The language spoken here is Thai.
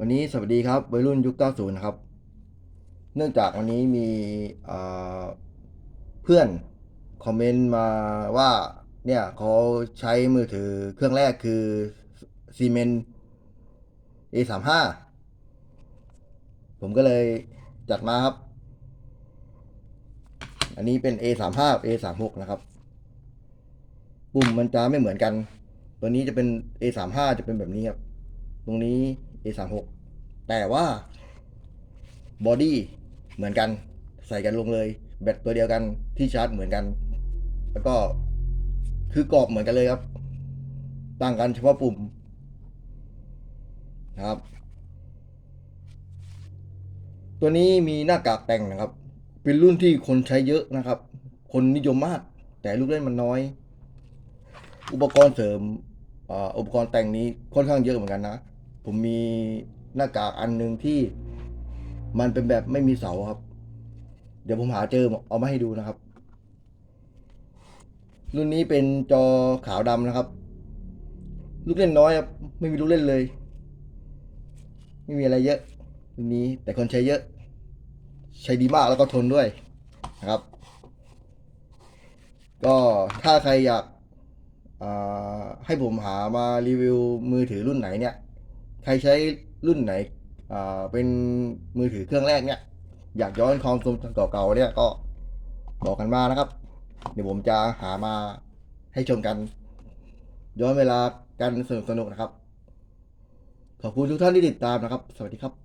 วันนี้สวัสดีครับวัยรุ่นยุค 90 นะครับ เนื่องจากวันนี้มีเพื่อนคอมเมนต์มาว่าเนี่ยเขาใช้มือถือเครื่องแรกคือซีเมน A35 ผมก็เลยจัดมาครับ อันนี้เป็น A35 A36 นะครับ ปุ่มมันจะไม่เหมือนกัน ตัวนี้จะเป็น A35 จะเป็นแบบนี้ครับ ตรงนี้ A36 แต่ว่าบอดี้เหมือนกันใส่กันลงเลย แบตตัวเดียวกันที่ชาร์จเหมือนกัน แล้วก็คือกรอบเหมือนกันเลยครับ ต่างกันเฉพาะปุ่มนะครับ ตัวนี้มีหน้ากากแต่งนะครับ เป็นรุ่นที่คนใช้เยอะนะครับ คนนิยมมาก แต่ลูกเล่นมันน้อย อุปกรณ์เสริมออุปกรณ์แต่งนี้ค่อนข้างเยอะเหมือนกันนะ ผมมีหน้ากากอันหนึ่งที่มันเป็นแบบไม่มีเสาครับ เดี๋ยวผมหาเจอเอามาให้ดูนะครับ รุ่นนี้เป็นจอขาวดำนะครับ ลูกเล่นน้อยครับ ไม่มีลูกเล่นเลย ไม่มีอะไรเยอะรุ่นนี้แต่คนใช้เยอะ ใช้ดีมากแล้วก็ทนด้วยนะครับ ก็ถ้าใครอยากให้ผมหามารีวิวมือถือรุ่นไหนเนี่ย ใครใช้รุ่นไหนอ่าเป็นมือถือเครื่องแรกเนี่ย อยากย้อนความทรงจำเก่าๆเนี่ยก็บอกกันมานะครับ เดี๋ยวผมจะหามาให้ชมกัน ย้อนเวลากันสนุกๆนะครับ ขอบคุณทุกท่านที่ติดตามนะครับ สวัสดีครับ